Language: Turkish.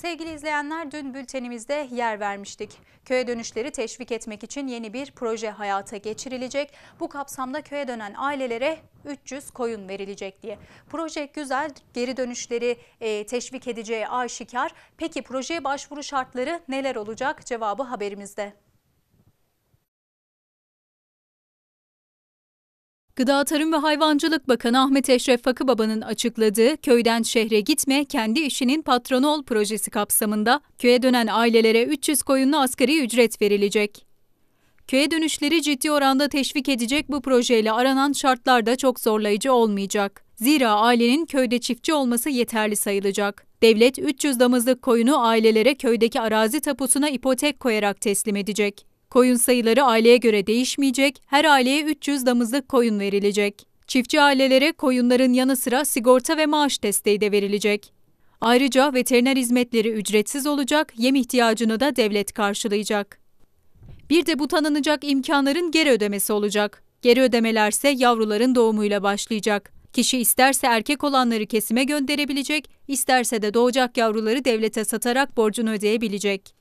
Sevgili izleyenler dün bültenimizde yer vermiştik. Köye dönüşleri teşvik etmek için yeni bir proje hayata geçirilecek. Bu kapsamda köye dönen ailelere 300 koyun verilecek diye. Proje güzel, geri dönüşleri e, teşvik edeceği aşikar. Peki projeye başvuru şartları neler olacak? Cevabı haberimizde. Gıda Tarım ve Hayvancılık Bakanı Ahmet Eşref Fakıbaba'nın açıkladığı Köyden Şehre Gitme, Kendi işinin Patronu Ol projesi kapsamında köye dönen ailelere 300 koyunlu asgari ücret verilecek. Köye dönüşleri ciddi oranda teşvik edecek bu projeyle aranan şartlar da çok zorlayıcı olmayacak. Zira ailenin köyde çiftçi olması yeterli sayılacak. Devlet 300 damızlık koyunu ailelere köydeki arazi tapusuna ipotek koyarak teslim edecek. Koyun sayıları aileye göre değişmeyecek, her aileye 300 damızlık koyun verilecek. Çiftçi ailelere koyunların yanı sıra sigorta ve maaş desteği de verilecek. Ayrıca veteriner hizmetleri ücretsiz olacak, yem ihtiyacını da devlet karşılayacak. Bir de bu tanınacak imkanların geri ödemesi olacak. Geri ödemelerse yavruların doğumuyla başlayacak. Kişi isterse erkek olanları kesime gönderebilecek, isterse de doğacak yavruları devlete satarak borcunu ödeyebilecek.